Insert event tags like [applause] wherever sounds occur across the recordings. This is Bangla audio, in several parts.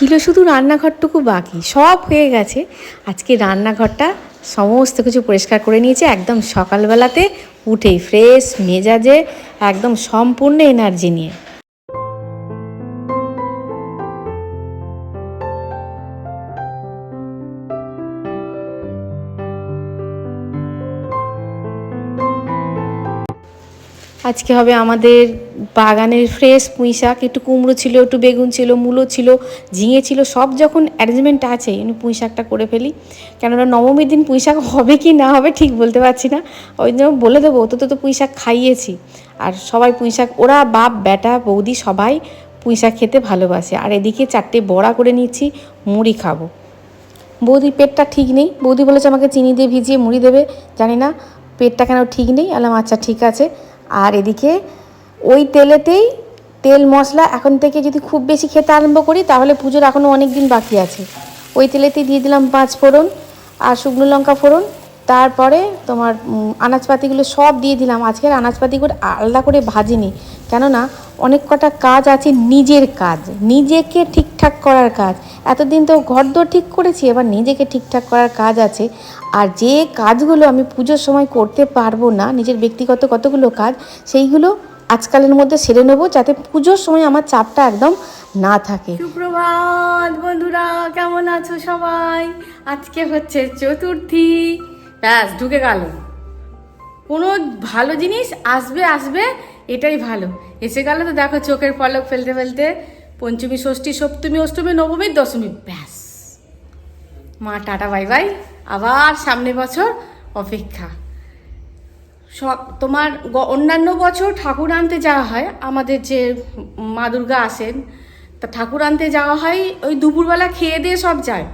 ছিল শুধু রান্নাঘরটুকু বাকি, সব হয়ে গেছে। আজকে রান্নাঘরটা সমস্ত কিছু পরিষ্কার করে নিয়েছে, একদম সকালবেলাতে উঠেই ফ্রেশ মেজাজে একদম সম্পূর্ণ এনার্জি নিয়ে। আজকে হবে আমাদের বাগানের ফ্রেশ পুঁই শাক। একটু কুমড়ো ছিল, একটু বেগুন ছিল, মূলো ছিল, ঝিঙে ছিল, সব যখন অ্যারেঞ্জমেন্ট আছে পুঁই শাকটা করে ফেলি। কেননা নবমীর দিন পুঁই শাক হবে কি না হবে ঠিক বলতে পারছি না। ওই জন্য বলে দেবো তো তো পুঁই শাক খাইয়েছি। আর সবাই পুঁই শাক, ওরা বাপ, বেটা, বৌদি সবাই পুঁই শাক খেতে ভালোবাসে। আর এদিকে চারটে বড়া করে নিচ্ছি, মুড়ি খাব। বৌদির পেটটা ঠিক নেই। বৌদি বলেছে আমাকে চিনি দিয়ে ভিজিয়ে মুড়ি দেবে। জানি না পেটটা কেন ঠিক নেই। আলাম আচ্ছা ঠিক আছে। আর এদিকে ওই তেলেতেই তেল মশলা এখন থেকে যদি খুব বেশি খেতে আরম্ভ করি, তাহলে পুজোর এখনও অনেক দিন বাকি আছে। ওই তেলেতেই দিয়ে দিলাম পাঁচ ফোড়ন আর শুকনো লঙ্কা ফোড়ন। তারপরে তোমার আনাজপাতিগুলো সব দিয়ে দিলাম। আজকের আনাজপাতিগুলো আলাদা করে ভাজিনি। কেননা, অনেক কটা কাজ আছে নিজের কাজ। নিজেকে ঠিকঠাক করার কাজ। এতদিন তো ঘরদোর ঠিক করেছি, এবার নিজেকে ঠিকঠাক করার কাজ আছে। আর যে কাজগুলো আমি পুজোর সময় করতে পারব না, নিজের ব্যক্তিগত কতগুলো কাজ, সেইগুলো আজকালের মধ্যে সেরে নেব, যাতে পুজোর সময় আমার চাপটা একদম না থাকে। সুপ্রভাত বন্ধুরা, কেমন আছো সবাই? আজকে হচ্ছে চতুর্থী। ব্যাস, ঢুকে গেল। কোনো ভালো জিনিস আসবে আসবে, এটাই ভালো। এসে গেলে তো দেখো চোখের পলক ফেলতে ফেলতে, পঞ্চমী, ষষ্ঠী, সপ্তমী, অষ্টমী, নবমী, দশমী, ব্যাস। মা, টাটা, বাই বাই। আবার সামনে বছর অপেক্ষা। সব, তোমার অন্যান্য বছর ঠাকুর আনতে যাওয়া হয়। আমাদের যে মা দুর্গা আসেন, তা ঠাকুর আনতে যাওয়া হয়, ওই দুপুরবেলা খেয়ে দিয়ে সব যায়।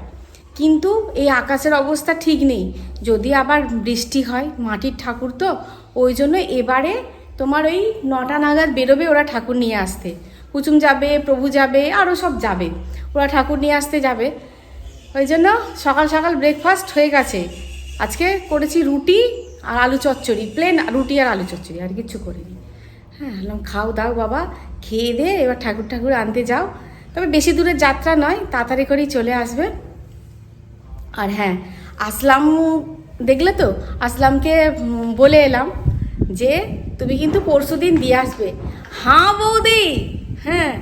কিন্তু এই আকাশের অবস্থা ঠিক নেই। যদি আবার বৃষ্টি হয় মাটির ঠাকুর তো, ওই জন্য এবারে তোমার ওই নটা নাগাদ বেরোবে ওরা ঠাকুর নিয়ে আসতে। কুচুম যাবে, প্রভু যাবে আরও সব যাবে। ওরা ঠাকুর নিয়ে আসতে যাবে। ওই জন্য সকাল সকাল ব্রেকফাস্ট হয়ে গেছে। আজকে করেছি রুটি আর আলু চচ্চড়ি প্লেন রুটি আর আলু চচ্চড়ি, আর কিচ্ছু করিনি। হ্যাঁ বললাম খাও দাও বাবা, খেয়ে দে, এবার ঠাকুর ঠাকুর আনতে যাও। তবে বেশি দূরের যাত্রা নয়, তাড়াতাড়ি করেই চলে আসবে। আর হ্যাঁ আসলাম দেখলে তো? আসলামকে বলে এলাম যে, তুমি কিন্তু পরশু দিন দিয়ে আসবে। হ্যাঁ বৌদি! হ্যাঁ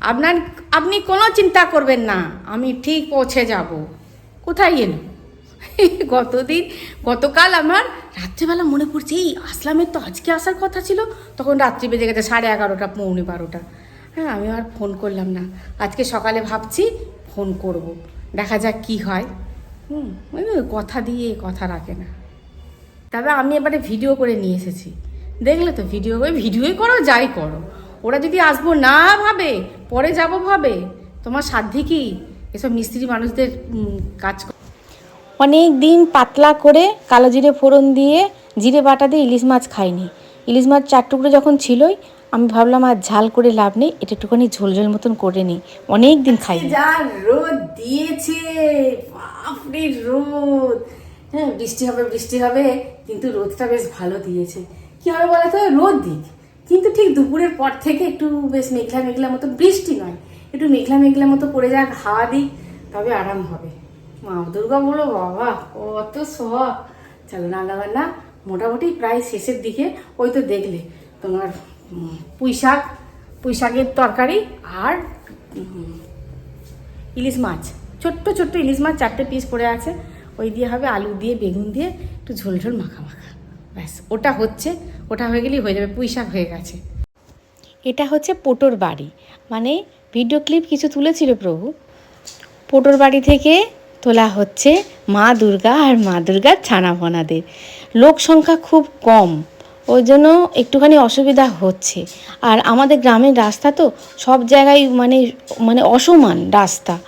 আপনার, আপনি কোনো চিন্তা করবেন না, আমি ঠিক পৌঁছে যাব। কোথায় এলো? [laughs] গতদিন, গতকাল আমার রাত্রিবেলা মনে পড়ছে, এই আসলামের তো আজকে আসার কথা ছিল, তখন রাত্রি বেজে গেছে সাড়ে এগারোটা, পৌনে বারোটা। হ্যাঁ আমি আর ফোন করলাম না। আজকে সকালে ভাবছি ফোন করব। দেখা যাক কি হয়। হুম, ওই কথা দিয়ে কথা রাখে না। তবে আমি এবারে ভিডিও করে নিয়ে এসেছি। দেখলে তো ভিডিও ওই ভিডিওই করো, যাই করো। ওরা যদি আসব না ভাবে, পরে যাব ভাবে, তোমার সাধ্যে কি? এসব মিস্ত্রি মানুষদের কাজ কর- অনেক দিন পাতলা করে কালো জিরে ফোড়ন দিয়ে জিরে বাটা দিয়ে ইলিশ মাছ খাইনি। ইলিশ মাছ চার টুকরো যখন ছিলই আমি ভাবলাম আর ঝাল করে লাভ নেই, এটা একটুখানি ঝোল ঝোল মতন করে নিই। অনেক দিন খাইনি। যা রোদ দিয়েছে, বাপরে রোদ। হ্যাঁ বৃষ্টি হবে বৃষ্টি হবে, কিন্তু রোদটা বেশ ভালো দিয়েছে। কি হবে বলে তো রোদ দিক। কিন্তু ঠিক দুপুরের পর থেকে একটু বেশ মেঘলা মেঘলা মতো, বৃষ্টি নয়। একটু মেঘলা মেঘলা মতো পড়ে যাক, হাওয়া দিক, তবে আরাম হবে। মা দুর্গা বলো বাবা, কত শখ চলো রান্না বান্না মোটামুটি প্রায় শেষের দিকে, ওই তো দেখলে, তোমার পুঁই শাক পুঁই শাকের তরকারি আর ইলিশ মাছ। ছোট্ট ছোট্ট ইলিশ মাছ চারটে পিস পড়ে আছে। ওই দিয়ে হবে আলু দিয়ে, বেগুন দিয়ে একটু ঝোল ঝোল মাখা মাখা। ব্যাস, ওটা হচ্ছে, ওটা হয়ে গেলেই হয়ে যাবে পুঁই শাক হয়ে গেছে। এটা হচ্ছে পোটোর বাড়ি। মানে ভিডিও ক্লিপ কিছু তুলেছিল প্রভু। পোটোর বাড়ি থেকে তোলা হচ্ছে মা দুর্গা আর মা দুর্গার ছানাপনাদের লোক সংখ্যা খুব কম। ওই জন্য একটুখানি অসুবিধা হচ্ছে। আর আমাদের গ্রামের রাস্তা তো সব জায়গায় মানে মানে অসমান রাস্তা।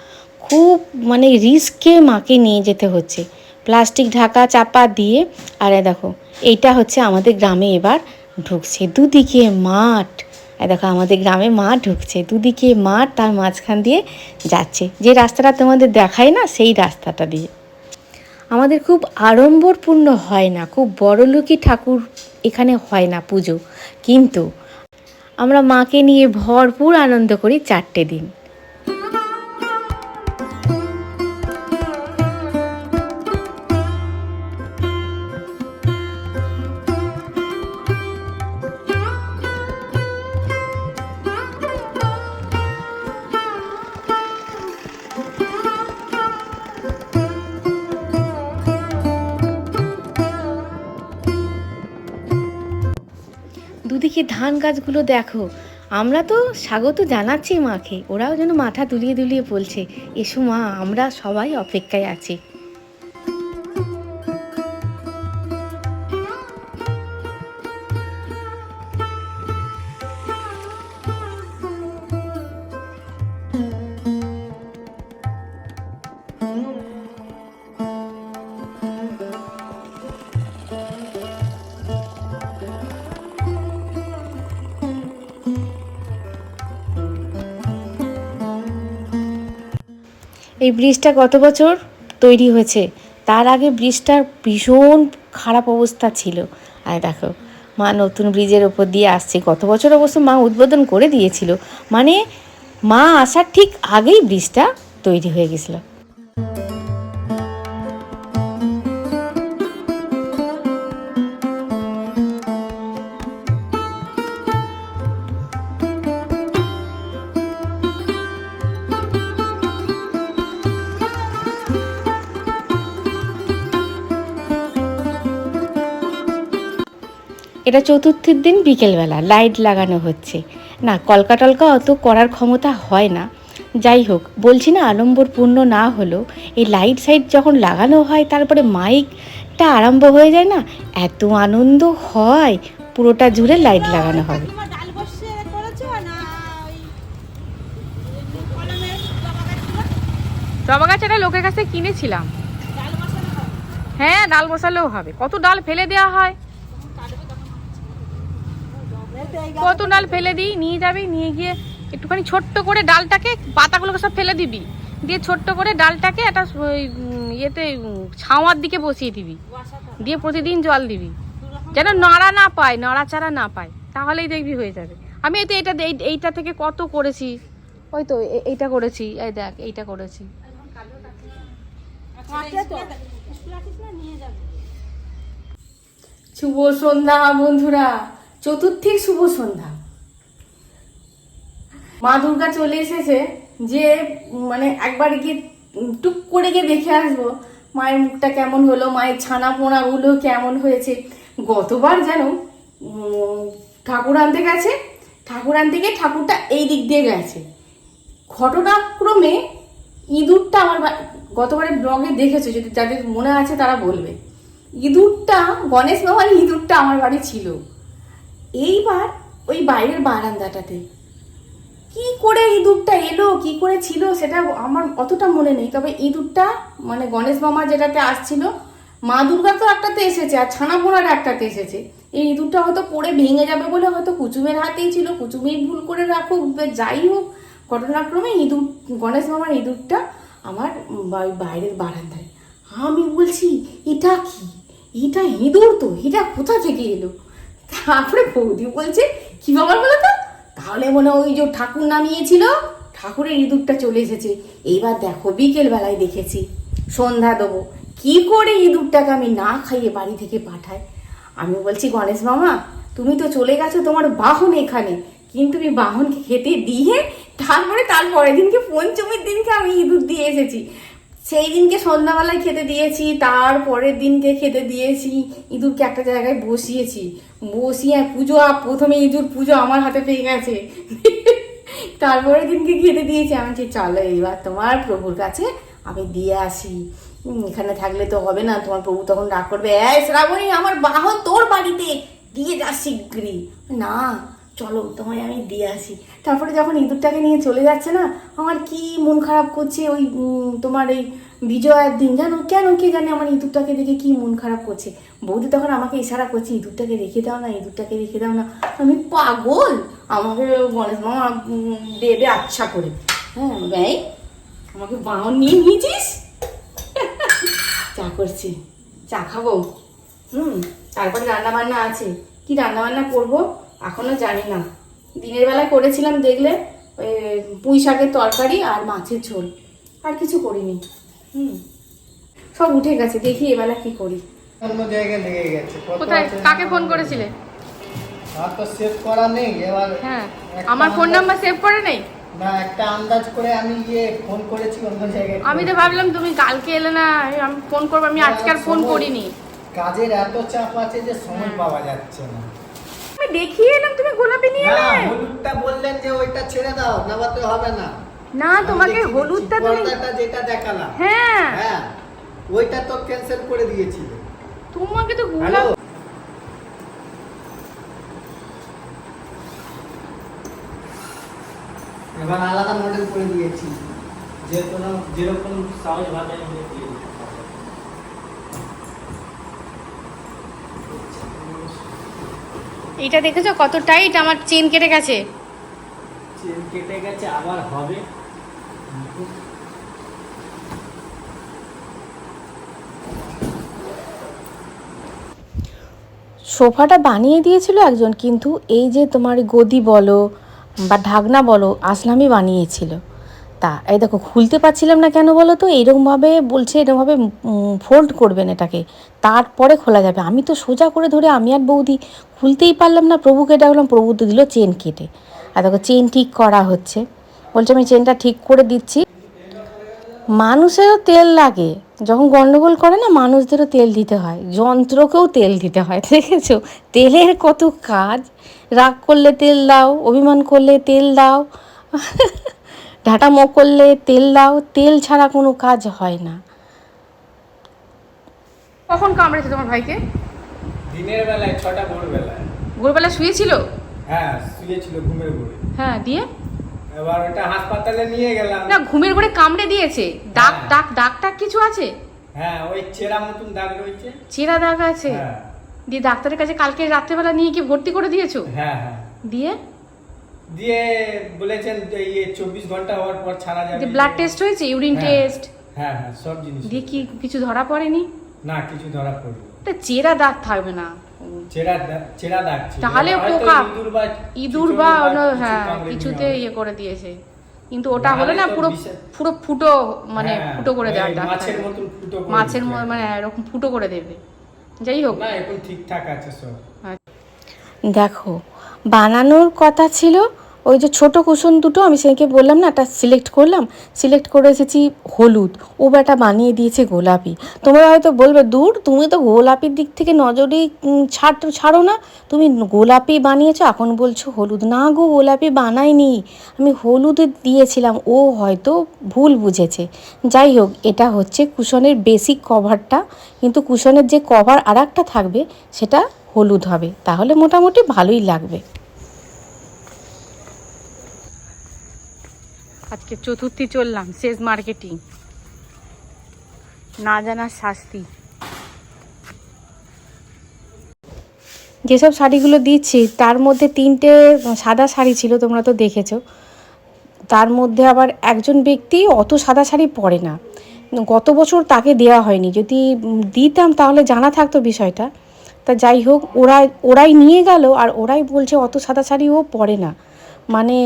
খুব মানে রিস্কে মাকে নিয়ে যেতে হচ্ছে। প্লাস্টিক ঢাকা চাপা দিয়ে, আর দেখো, এইটা হচ্ছে আমাদের গ্রামে এবার ঢুকছে। দুদিকে মাঠ। দেখো, আমাদের গ্রামে মাঠ ঢুকছে। দুদিকে মাঠ, তার মাঝখান দিয়ে যাচ্ছে। যে রাস্তাটা তোমাদের দেখায় না, সেই রাস্তাটা দিয়ে। আমাদের খুব আড়ম্বরপূর্ণ হয় না, খুব বড়লোকী ঠাকুর এখানে হয় না পুজো। কিন্তু আমরা মাকে নিয়ে ভরপুর আনন্দ করি চারটে দিন। ওইদিকে ধান গাছগুলো দেখো। আমরা তো স্বাগত জানাচ্ছি মাকে। ওরাও যেন মাথা দুলিয়ে দুলিয়ে বলছে, এসো মা, আমরা সবাই অপেক্ষায় আছি। এই ব্রিজটা গত বছর তৈরি হয়েছে। তার আগে ব্রিজটার ভীষণ খারাপ অবস্থা ছিল। আর দেখো, মা নতুন ব্রিজের ওপর দিয়ে আসছে। গত বছর অবশ্য মা উদ্বোধন করে দিয়েছিল। মানে মা আসার ঠিক আগেই ব্রিজটা তৈরি হয়ে গেছিল। এটা চতুর্থীর দিন বিকেলবেলা লাইট লাগানো হচ্ছে। না কলকাটলকা অত করার ক্ষমতা হয় না। যাই হোক বলছি না আড়ম্বর পূর্ণ না হলেও এই লাইট সাইট যখন লাগানো হয় তারপরে মাইকটা আরম্ভ হয়ে যায় না এত আনন্দ হয় পুরোটা জুড়ে লাইট লাগানো হবে। জবা লোকের কাছে কিনেছিলাম। হয় ডাল বসালেও হবে। কত ডাল ফেলে দেওয়া হয়? কত ডাল ফেলে দিই? নিয়ে যাবি নিয়ে গিয়ে একটুখানি ছোট্ট করে ডালটাকে পাতাগুলোকে সব ফেলে দিবি। দিয়ে ছোট্ট করে ডালটাকে একটা ওই, ইয়েতে ছাওয়ার দিকে বসিয়ে দিবি। দিয়ে প্রতিদিন জল দিবি। যেন নড়া না পায় নড়াচাড়া না পায়। তাহলেই দেখবি হয়ে যাবে। আমি এই তো এটা এই- এইটা থেকে কত করেছি? ওই তো এইটা করেছি। এই দেখ এইটা করেছি। শুভ সন্ধ্যা বন্ধুরা। চতুর্থীর শুভ সন্ধ্যা। মা দুর্গা চলে এসেছে যে মানে একবার গিয়ে টুক করে গিয়ে দেখে আসব, মায়ের মুখটা কেমন হলো, মায়ের ছানা পোনাগুলো কেমন হয়েছে। গতবার যেন ঠাকুর আনতে গেছে, ঠাকুর আনতে গিয়ে ঠাকুরটা এই দিক দিয়ে গেছে। ঘটনাক্রমে ইঁদুরটা আমার বা- গতবারে ব্লগে দেখেছ, যদি যাদের মনে আছে তারা বলবে। ইঁদুরটা, গণেশ বাবার ইঁদুরটা আমার বাড়ি ছিল। এইবার ওই বাইরের বারান্দাটাতে। কি করে ইঁদুরটা এলো, কি করে ছিল সেটা আমার অতটা মনে নেই। তবে ইঁদুরটা মানে গণেশ মামা যেটাতে আসছিল, মা দুর্গা তো একটাতে এসেছে আর ছানা পোনার একটাতে এসেছে। এই ইঁদুরটা হয়তো পড়ে ভেঙে যাবে বলে হয়তো কুচুমের হাতেই ছিল। কুচুমেই ভুল করে রাখুক যাই হোক, ঘটনাক্রমে ইঁদুর, গণেশ মামার ইঁদুরটা আমার বাইরের বারান্দায়। আমি বলছি, এটা কি? এটা ইঁদুর তো? এটা কোথা থেকে এলো? তারপরে বৌদি বলছে, কি ব্যাপার বলো তো? তাহলে মনে ওই যে ঠাকুর নামিয়েছিল, ঠাকুরের ইঁদুরটা চলে এসেছে। এইবার দেখো বিকেল বেলায় দেখেছি, সন্ধ্যা দেবো। কি করে ইঁদুরটাকে আমি না খাইয়ে বাড়ি থেকে পাঠাই আমি বলছি, গণেশ মামা, তুমি তো চলে গেছো তোমার বাহন এখানে। কিন্তু আমি বাহনকে খেতে দিয়ে তারপরে তার পরের দিনকে পঞ্চমীর দিনকে আমি ইঁদুর দিয়ে এসেছি। সেই দিনকে সন্ধ্যাবেলায় খেতে দিয়েছি তার পরের দিনকে খেতে দিয়েছি। ইঁদুরকে একটা জায়গায় বসিয়েছি। বসিয়ে পুজো প্রথমে ইঁদুর পুজো আমার হাতে পেয়ে গেছে। তারপরের দিনকে খেতে দিয়েছি। আমি বলছি, চলো এইবার তোমার প্রভুর কাছে আমি দিয়ে আসি। এখানে থাকলে তো হবে না। তোমার প্রভু তখন রাগ করবে এই শ্রাবণী আমার বাহন তোর বাড়িতে। দিয়ে যা শিগগিরি না চলো তোমায় আমি দিয়ে আসি। তারপরে যখন ইঁদুরটাকে নিয়ে চলে যাচ্ছে না, আমার কি মন খারাপ করছে ওই তোমার এই বিজয়ার দিন? জানো, কেন কে জানে আমার ইঁদুরটাকে দেখে কি মন খারাপ করছে? বৌদি তখন আমাকে ইশারা করছে, ইঁদুরটাকে রেখে দাও না, ইঁদুরটাকে রেখে দাও না। আমি পাগল? আমাকে গণেশ মামা দেবে আচ্ছা করে। হ্যাঁ ব্যয় আমাকে বাহন নিয়ে নিয়েছিস? চা করছি, চা খাব। হুম, তারপরে রান্না বান্না আছে। কি রান্না বান্না করব? এখনও জানি না। দিনের বেলা করেছিলাম দেখলে ওই পুঁই শাকের তরকারি আর মাছের ঝোল। আর কিছু করিনি। হুম। সব উঠে গেছে দেখি এবেলা কি করি। অন্য জায়গায় লেগে গেছে। কোথায়? কাকে ফোন করেছিলে? আর তো সেভ করা নেই এবার হ্যাঁ। আমার ফোন নাম্বার সেভ করে নেই? না একটা আন্দাজ করে আমি গিয়ে ফোন করেছি অন্য জায়গায়। আমি তো ভাবলাম তুমি কালকে এলে না আমি ফোন করব আমি আজকে আর ফোন করিনি। কাজের এত চাপ আছে যে সময় পাওয়া যাচ্ছে না। দেখিয়ে এলাম তুমি গোলাপি নিয়ে এলে। হলুদটা বললেন যে ওইটা ছেড়ে দাও নামাতে হবে না। না তোমাকে হলুদটা তুমি যেটা দেখালাম। হ্যাঁ। হ্যাঁ ওইটা তো ক্যান্সেল করে দিয়েছিল। তোমাকে তো গোলাপ এবার আলাদা মডেল করে দিয়েছি। যে কোনো যেরকম সাউন্ড ভাবে আমি দিয়ে দিতে পারব। এইটা দেখেছ কত টাইট আমার চেন কেটে গেছে। চেন কেটে গেছে আবার হবে। সোফাটা বানিয়ে দিয়েছিল একজন কিন্তু এই যে তোমার গদি বলো বা ঢাকনা বলো আসলামই বানিয়েছিল। তা, এই দেখো, খুলতে পারছিলাম না কেন বলো তো? এরকমভাবে বলছে, এরকমভাবে ফোল্ড করবেন এটাকে। তারপরে খোলা যাবে। আমি তো সোজা করে ধরে, আমি আর বৌদি খুলতেই পারলাম না। প্রভুকে ডাকলাম, প্রভু তো দিল চেন কেটে। আর দেখো চেন ঠিক করা হচ্ছে। বলছে, আমি চেনটা ঠিক করে দিচ্ছি। মানুষেরও তেল লাগে। যখন গন্ডগোল করে না, মানুষদেরও তেল দিতে হয়। যন্ত্রকেও তেল দিতে হয়, দেখেছ? তেলের কত কাজ। রাগ করলে তেল দাও, অভিমান করলে তেল দাও। [laughs] ঢাটামো করলে তেল দাও তেল ছাড়া কোনো কাজ হয় না। কখন কামড়েছে তোমার ভাইকে? দিনের বেলায় ছটা ভোরবেলায়। ভোরবেলা শুয়েছিল? হ্যাঁ শুয়েছিল ঘুমের ঘুরে। হ্যাঁ দিয়ে? এবার ওটা হাসপাতালে নিয়ে গেলাম। না ঘুমের ঘরে কামড়ে দিয়েছে। দাগ হ্যাঁ। দাগ দাগ টাগ কিছু আছে? হ্যাঁ ওই চেরা মতন দাগ রয়েছে। চেরা দাগ আছে? হ্যাঁ। দিয়ে ডাক্তারের কাছে কালকে রাত্রেবেলা নিয়ে কি ভর্তি করে দিয়েছ? হ্যাঁ হ্যাঁ। দিয়ে? দিয়ে বলেছেন যে ইয়ে চব্বিশ ঘণ্টা হওয়ার পর ছাড়া যাবে। ব্লাড টেস্ট হয়েছে ইউরিন হ্যাঁ। টেস্ট হ্যাঁ হ্যাঁ সব জিনিস দিয়ে কি কিছু ধরা পড়েনি? না কিছু ধরা পড়ল তা চেরা দাগ থাকবে না। চেরা চেরা দাগ তাহলে পোকা। ইঁদুর বা ইঁদুর হ্যাঁ কিছুতে ইয়ে করে দিয়েছে। কিন্তু ওটা হলো না পুরো পুরো ফুটো মানে হ্যাঁ, ফুটো করে দেওয়ার ডাক্তার মাছের মতন ফুটো মাছের মানে এরকম ফুটো করে দেবে। যাই হোক। না এখন ঠিকঠাক আছে সব। দেখো বানানোর কথা ছিল, ওই যে ছোট কুশন দুটো, আমি সেকে বললাম না, একটা সিলেক্ট করলাম সিলেক্ট করে এসেছি হলুদ। ও বেটা বানিয়ে দিয়েছে গোলাপি। তোমরা হয়তো বলবে, দূর, তুমি তো গোলাপির দিক থেকে নজরই ছাড়, ছাড়ো না। তুমি গোলাপি বানিয়েছো, এখন বলছো হলুদ। না গো, গোলাপি বানাইনি। আমি হলুদ দিয়েছিলাম, ও হয়তো ভুল বুঝেছে। যাই হোক, এটা হচ্ছে কুশনের বেসিক কভারটা কিন্তু কুশনের যে কভার আর থাকবে, সেটা হলুদ হবে তাহলে মোটামুটি ভালোই লাগবে। আজকে চতুর্থী চললাম শেষ মার্কেটিং। না জানার শাস্তি। যেসব শাড়িগুলো দিচ্ছি তার মধ্যে তিনটে সাদা শাড়ি ছিল তোমরা তো দেখেছ। তার মধ্যে আবার একজন ব্যক্তি অত সাদা শাড়ি পরে না। গত বছর তাকে দেওয়া হয়নি। যদি দিতাম তাহলে জানা থাকতো বিষয়টা। তা যাই হোক ওরা ওরাই নিয়ে গেল আর ওরাই বলছে অত সাদা শাড়ি ও পরে না। মানে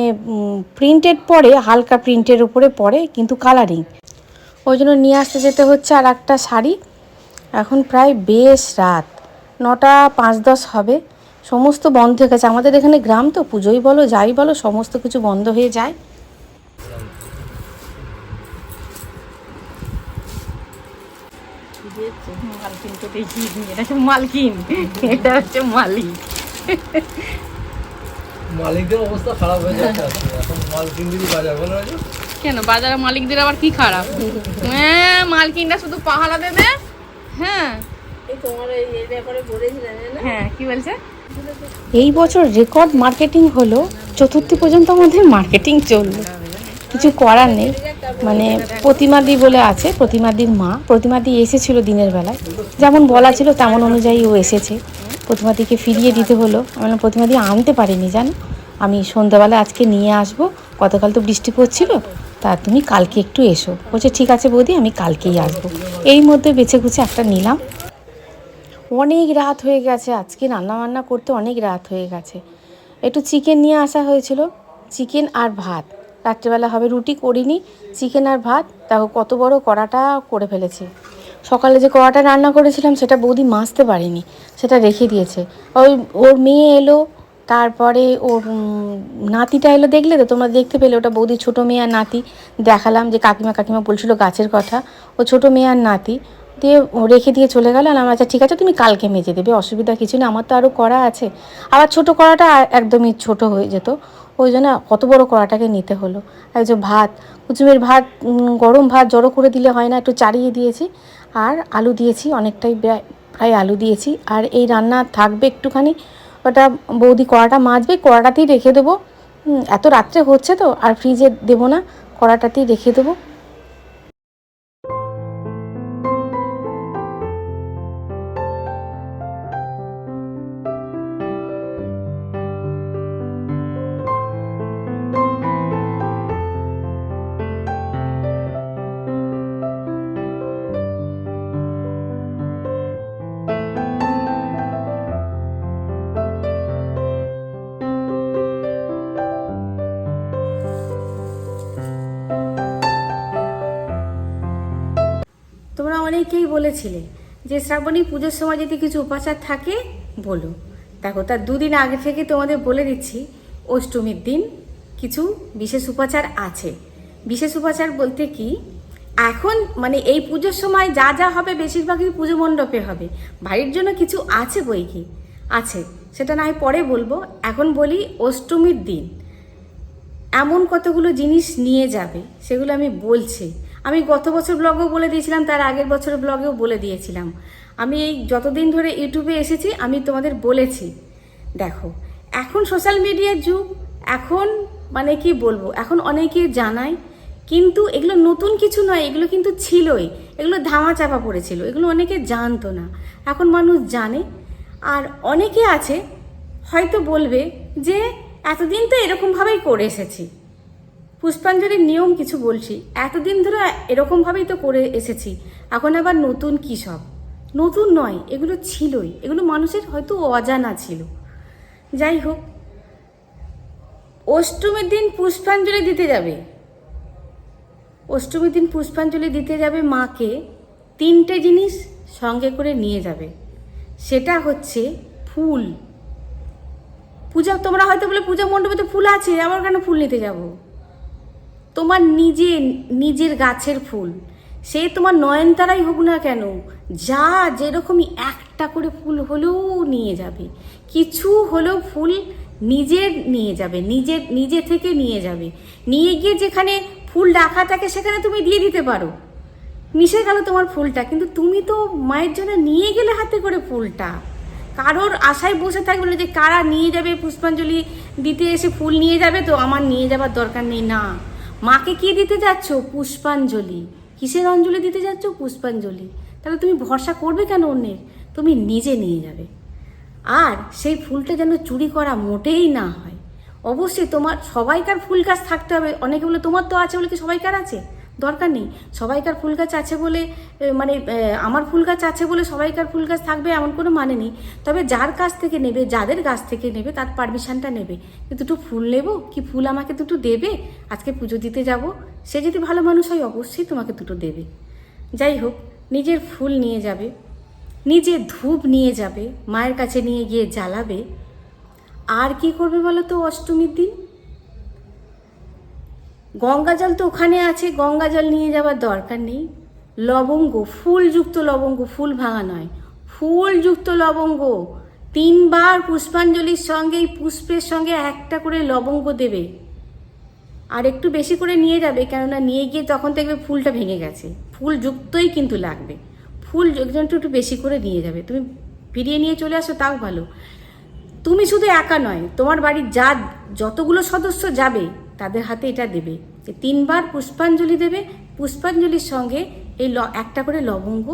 প্রিন্টেড পরে হালকা প্রিন্টের উপরে পরে কিন্তু কালারিং ওই জন্য নিয়ে আসতে যেতে হচ্ছে আর একটা শাড়ি। এখন প্রায় বেশ রাত, নটা পাঁচ দশ হবে। সমস্ত বন্ধ হয়ে গেছে। আমাদের এখানে গ্রাম তো, পুজোই বলো, যাই বলো, সমস্ত কিছু বন্ধ হয়ে যায়। এটা হচ্ছে মালকিন। এটা হচ্ছে মালিক। মালিকদের অবস্থা খারাপ হয়ে যাচ্ছে এখন। মাল বাজার বলো কেন? বাজারে মালিকদের আবার কি খারাপ? হ্যাঁ মালকিনটা শুধু পাহারা দেবে। হ্যাঁ। হ্যাঁ কি বলছে? এই বছর রেকর্ড মার্কেটিং হলো চতুর্থী পর্যন্ত আমাদের মার্কেটিং চলল। কিছু করার নেই। মানে প্রতিমাদি বলে আছে, প্রতিমাদির মা। প্রতিমাদি এসেছিল দিনের বেলায়। যেমন বলা ছিল তেমন অনুযায়ী ও এসেছে। প্রতিমাদিকে ফিরিয়ে দিতে হলো। আমি প্রতিমাদি আনতে পারিনি, জানো। আমি সন্ধ্যাবেলা আজকে নিয়ে আসব। গতকাল তো বৃষ্টি পড়ছিল। তা তুমি কালকে একটু এসো। বলছে, ঠিক আছে বৌদি, আমি কালকেই আসব। এই মধ্যে বেছে গুছে একটা নিলাম। অনেক রাত হয়ে গেছে। আজকে রান্না বান্না করতে অনেক রাত হয়ে গেছে। একটু চিকেন নিয়ে আসা হয়েছিল। চিকেন আর ভাত। রাত্রেবেলা হবে, রুটি করিনি চিকেন আর ভাত। দেখো কত বড় কড়াটা করে ফেলেছে। সকালে যে কড়াটা রান্না করেছিলাম, সেটা বৌদি মাজতে পারিনি, সেটা রেখে দিয়েছে। ওই, ওর মেয়ে এলো, তারপরে ওর নাতিটা এলো, দেখলে তো? তোমরা দেখতে পেলে, ওটা বৌদির ছোটো মেয়ে আর নাতি। দেখালাম যে কাকিমা কাকিমা বলছিল গাছের কথা। ও ছোটো মেয়ে আর নাতি। দিয়ে ও রেখে দিয়ে চলে গেল, আর আমরা আচ্ছা ঠিক আছে, তুমি কালকে মেজে দেবে, অসুবিধা কিছু না আমার তো আরও কড়া আছে। আবার ছোট আর একদমই ছোট হয়ে যেত। ওই জন্য কত বড় কড়াটাকে নিতে হলো। আর যে ভাত, কুচুমের ভাত গরম ভাত জড়ো করে দিলে হয় না, একটু চাড়িয়ে দিয়েছি। আর আলু দিয়েছি, অনেকটাই প্রায়- আলু দিয়েছি। আর এই রান্না থাকবে একটুখানি, ওটা বৌদি কড়াটা মাজবে, কড়াটাতেই রেখে দেবো। এত রাত্রে হচ্ছে তো, আর ফ্রিজে দেবো না, কড়াটাতেই রেখে দেবো। অনেকেই বলেছিলে যে শ্রাবণী পুজোর সময় যদি কিছু উপাচার থাকে, বলো। দেখো, তার দুদিন আগে থেকে তোমাদের বলে দিচ্ছি, অষ্টমীর দিন কিছু বিশেষ উপাচার আছে। বিশেষ উপাচার বলতে কি, এখন মানে এই পুজোর সময় যা যা হবে বেশিরভাগই পুজো মণ্ডপে হবে। বাড়ির জন্য কিছু আছে বই কি? আছে। সেটা না হয় পরে বলব। এখন বলি অষ্টমীর দিন। এমন কতগুলো জিনিস নিয়ে যাবে, সেগুলো আমি বলছি। আমি গত বছর ব্লগেও বলে দিয়েছিলাম, তার আগের বছর ব্লগেও বলে দিয়েছিলাম। আমি এই যতদিন ধরে ইউটিউবে এসেছি, আমি তোমাদের বলেছি। দেখো, এখন সোশ্যাল মিডিয়ার যুগ, এখন মানে কি বলব, এখন অনেকে জানায়, কিন্তু এগুলো নতুন কিছু নয়, এগুলো কিন্তু ছিলই, এগুলো ধামা চাপা পড়েছিল, এগুলো অনেকে জানতো না। এখন মানুষ জানে, আর অনেকে আছে, হয়তো বলবে যে, এতদিন তো এরকমভাবেই করে এসেছি। পুষ্পাঞ্জলির নিয়ম কিছু বলছি। এতদিন ধরে এরকমভাবেই তো করে এসেছি। এখন আবার নতুন কী সব? নতুন নয়, এগুলো ছিলই। এগুলো মানুষের হয়তো অজানা ছিল। যাই হোক, অষ্টমীর দিন পুষ্পাঞ্জলি দিতে যাবে। অষ্টমীর দিন পুষ্পাঞ্জলি দিতে যাবে মাকে, তিনটে জিনিস সঙ্গে করে নিয়ে যাবে। সেটা হচ্ছে ফুল। পূজা, তোমরা হয়তো বলে, পূজা মণ্ডপে তো ফুল আছে, আবার কেন ফুল নিতে যাব? তোমার নিজে, নিজের গাছের ফুল। সে তোমার নয়নতারাই হোক না কেন, যা যেরকমই একটা করে ফুল হলেও নিয়ে যাবে। কিছু হলেও ফুল নিজের নিয়ে যাবে, নিজের, নিজে থেকে নিয়ে যাবে। নিয়ে গিয়ে যেখানে ফুল রাখা থাকে সেখানে তুমি দিয়ে দিতে পারো। মিশে গেল তোমার ফুলটা, কিন্তু তুমি তো মায়ের জন্য নিয়ে গেলে হাতে করে ফুলটা। কারোর আশায় বসে থাকবে যে কারা নিয়ে যাবে, পুষ্পাঞ্জলি দিতে এসে ফুল নিয়ে যাবে, তো আমার নিয়ে যাবার দরকার নেই, না। মাকে কি দিতে যাচ্ছ? পুষ্পাঞ্জলি। কিসের অঞ্জলি দিতে যাচ্ছ? পুষ্পাঞ্জলি। তাহলে তুমি ভরসা করবে কেন অন্যের? তুমি নিজে নিয়ে যাবে। আর সেই ফুলটা যেন চুরি করা মোটেই না হয়। অবশ্যই তোমার সবাইকার ফুল গাছ থাকতে হবে। অনেকে বলে, তোমার তো আছে বলে কি সবাইকার আছে? দরকার নেই। সবাইকার ফুল গাছ আছে বলে মানে আমার ফুল গাছ আছে বলে সবাইকার ফুল গাছ থাকবে এমন কোনো মানে নেই। তবে যার কাছ থেকে নেবে, যাদের গাছ থেকে নেবে, তার পারমিশনটা নেবে। যে দুটো ফুল নেব, কি ফুল আমাকে দুটো দেবে? আজকে পুজো দিতে যাব। সে যদি ভালো মানুষ হয়, অবশ্যই তোমাকে দুটো দেবে। যাই হোক, নিজের ফুল নিয়ে যাবে, নিজে ধূপ নিয়ে যাবে, মায়ের কাছে নিয়ে গিয়ে জ্বালাবে। আর কি করবে বলো তো অষ্টমীর দিন? গঙ্গা জল তো ওখানে আছে গঙ্গা জল নিয়ে যাওয়ার দরকার নেই। লবঙ্গ, ফুলযুক্ত লবঙ্গ, ফুল ভাঙা নয়, ফুলযুক্ত লবঙ্গ। তিনবার পুষ্পাঞ্জলির সঙ্গে, এই পুষ্পের সঙ্গে একটা করে লবঙ্গ দেবে। আর একটু বেশি করে নিয়ে যাবে, কেননা নিয়ে গিয়ে তখন দেখবে ফুলটা ভেঙে গেছে। ফুল যুক্তই কিন্তু লাগবে। ফুল একটু একটু বেশি করে নিয়ে যাবে। তুমি ফিরিয়ে নিয়ে চলে আসো, তাও ভালো। তুমি শুধু একা নয়, তোমার বাড়ির যা যতগুলো সদস্য যাবে তাদের হাতে এটা দেবে যে তিনবার পুষ্পাঞ্জলি দেবে, পুষ্পাঞ্জলির সঙ্গে এই ল একটা করে লবঙ্গ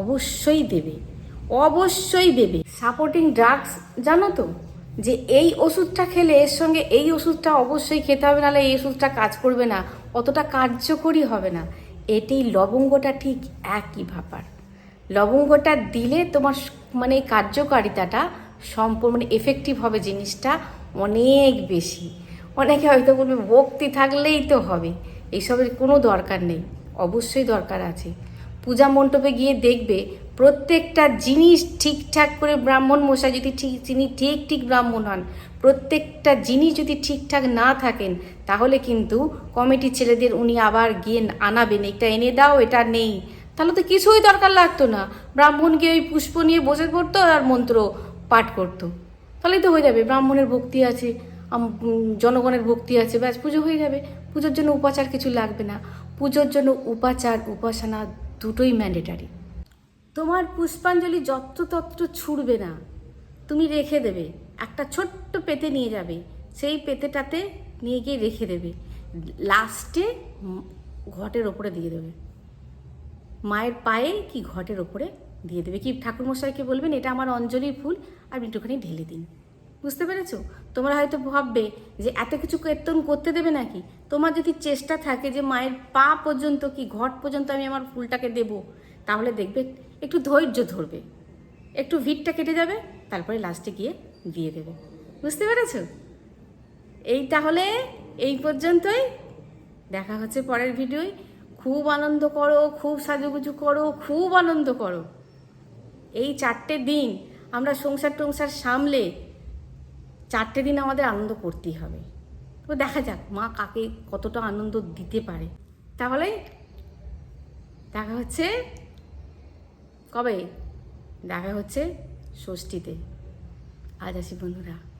অবশ্যই দেবে অবশ্যই দেবে। সাপোর্টিং ড্রাগস জানো তো? যে এই ওষুধটা খেলে এর সঙ্গে এই ওষুধটা অবশ্যই খেতে হবে, নাহলে এই ওষুধটা কাজ করবে না, অতটা কার্যকরী হবে না। এটি লবঙ্গটা ঠিক একই ব্যাপার। লবঙ্গটা দিলে তোমার মানে কার্যকারিতাটা সম্পূর্ণ মানে এফেক্টিভ হবে জিনিসটা অনেক বেশি। অনেকে হয়তো বলবে, ভক্তি থাকলেই তো হবে। এইসবের কোনো দরকার নেই, অবশ্যই দরকার আছে। পূজা মণ্ডপে গিয়ে দেখবে, প্রত্যেকটা জিনিস ঠিকঠাক করে ব্রাহ্মণ মশাই যদি ঠিক, যিনি ঠিক ঠিক ব্রাহ্মণ হন, প্রত্যেকটা জিনিস যদি ঠিকঠাক না থাকেন, তাহলে কিন্তু কমিটির ছেলেদের উনি আবার গিয়ে আনাবেন, এটা এনে দাও, এটা নেই। তাহলে তো কিছুই দরকার লাগতো না। ব্রাহ্মণকে ওই পুষ্প নিয়ে বসে পড়তো আর মন্ত্র পাঠ করতো। তাহলেই তো হয়ে যাবে, ব্রাহ্মণের ভক্তি আছে। জনগণের ভক্তি আছে, ব্যাস, পুজো হয়ে যাবে। পুজোর জন্য উপাচার কিছু লাগবে না। পুজোর জন্য উপাচার, উপাসনা দুটোই ম্যান্ডেটারি তোমার পুষ্পাঞ্জলি যত্রতত্র ছুটবে না। তুমি রেখে দেবে। একটা ছোট্ট পেতে নিয়ে যাবে। সেই পেতেটাতে নিয়ে গিয়ে রেখে দেবে। লাস্টে ঘটের ওপরে দিয়ে দেবে। মায়ের পায়ে কি ঘটের ওপরে দিয়ে দেবে? কি ঠাকুরমশাইকে বলবেন, এটা আমার অঞ্জলির ফুল, আর একটুখানি ঢেলে দিন। বুঝতে পেরেছ? তোমরা হয়তো ভাববে যে এত কিছু কীর্তন করতে দেবে নাকি? তোমার যদি চেষ্টা থাকে যে মায়ের পা পর্যন্ত কি ঘট পর্যন্ত আমি আমার ফুলটাকে দেব, তাহলে দেখবে একটু ধৈর্য ধরবে। একটু ভিড়টা কেটে যাবে, তারপরে লাস্টে গিয়ে দিয়ে দেবে। বুঝতে পেরেছ? এই তাহলে এই পর্যন্তই। দেখা হচ্ছে পরের ভিডিওয়। খুব আনন্দ করো, খুব সাজুগুজু করো, খুব আনন্দ করো। এই চারটে দিন আমরা সংসার টংসার সামলে চারটে দিন আমাদের আনন্দ করতেই হবে। তো দেখা যাক, মা কাকে কতটা আনন্দ দিতে পারে। তাহলে দেখা হচ্ছে কবে? দেখা হচ্ছে ষষ্ঠীতে। আজ আসি বন্ধুরা।